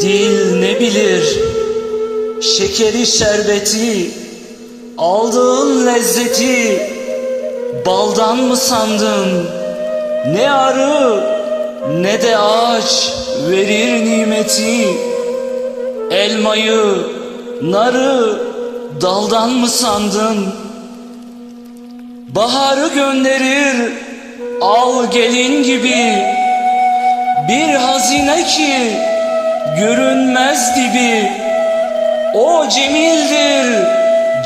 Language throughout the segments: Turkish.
Dil ne bilir şekeri şerbeti aldığın lezzeti baldan mı sandın? Ne arı ne de ağaç verir nimeti. Elmayı narı daldan mı sandın? Baharı gönderir al gelin gibi. Bir hazine ki görünmez gibi o cemildir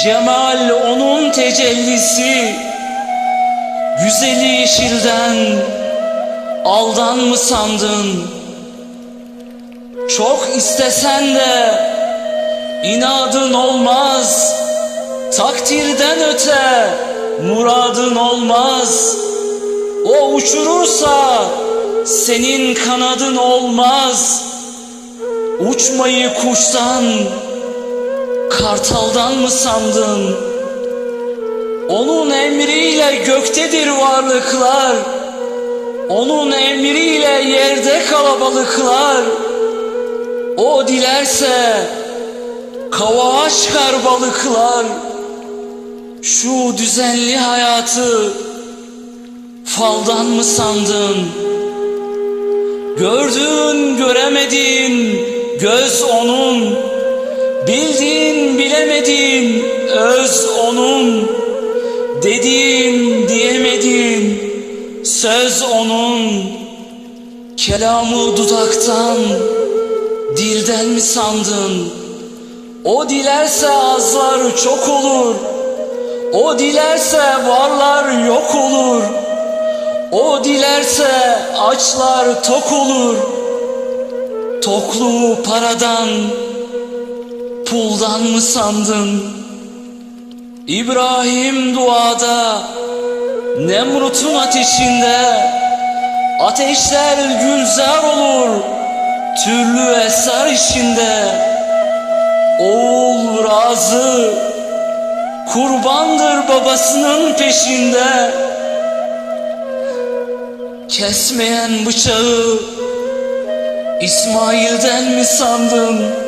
cemal onun tecellisi güzeli yeşilden aldan mı sandın? Çok istesen de inadın olmaz. Takdirden öte muradın olmaz. O uçurursa senin kanadın olmaz. Uçmayı kuştan Kartaldan mı sandın Onun emriyle göktedir varlıklar. Onun emriyle yerde kalabalıklar. O dilerse Kavağa çıkar balıklar. Şu düzenli hayatı Faldan mı sandın? Gördün göremedin göz onun. Bildin bilemedin öz onun Dedin diyemedin. Söz onun Kelamı dudaktan. Dilden mi sandın? O dilerse azlar çok olur. O dilerse varlar yok olur. O dilerse açlar tok olur. Tokluğu paradan Puldan mı sandın İbrahim duada Nemrut'un ateşinde. Ateşler gülzar olur Türlü esrar içinde. Oğul razı Kurbandır babasının peşinde. Kesmeyen bıçağı İsmail'den mi sandın?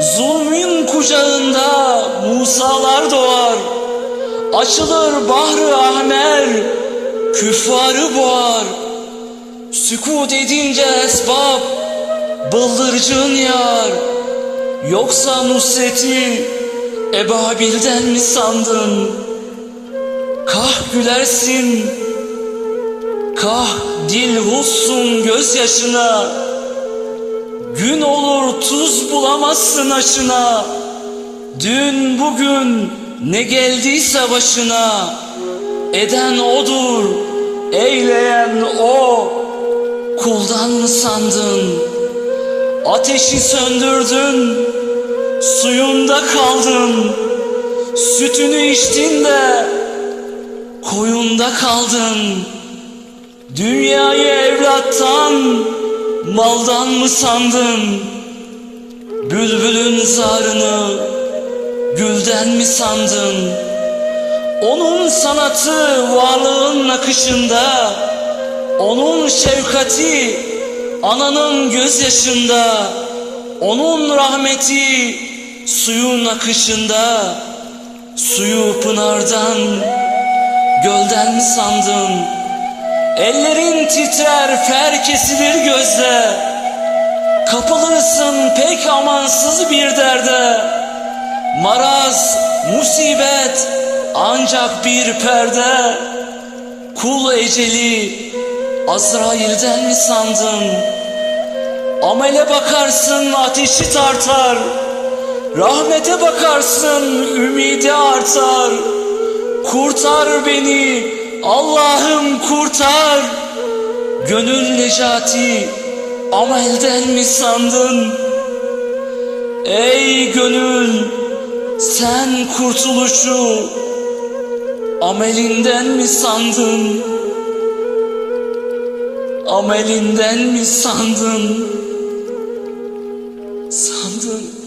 Zulmün kucağında Musalar Açılır Bahri Ahmer Küffarı boğar Sükut edince esbab Bıldırcın yar. Yoksa Nusret'i Ebabil'den mi sandın? Kah gülersin Kah dil hussun gözyaşına. Gün olur tuz bulamazsın aşına. Dün bugün ne geldiyse başına Eden odur, eyleyen o Kuldan mı sandın? Ateşi söndürdün Suyunda kaldın Sütünü içtin de Koyunda kaldın Dünyayı evlattan, maldan mı sandın? Bülbülün zarını gülden mi sandın? Onun sanatı varlığın akışında, onun şefkati ananın gözyaşında, onun rahmeti suyun akışında, suyu pınardan, gölden mi sandın? Ellerin titrer fer kesilir gözle Kapılırsın pek amansız bir derde Maraz, musibet ancak bir perde Kul eceli Azrail'den mi sandın? Amele bakarsın ateşi tartar Rahmete bakarsın ümidi artar Kurtar beni Allah'ım kurtar Gönül necati amelden mi sandın? Ey gönül sen kurtuluşu amelinden mi sandın? Amelinden mi sandın? Sandın.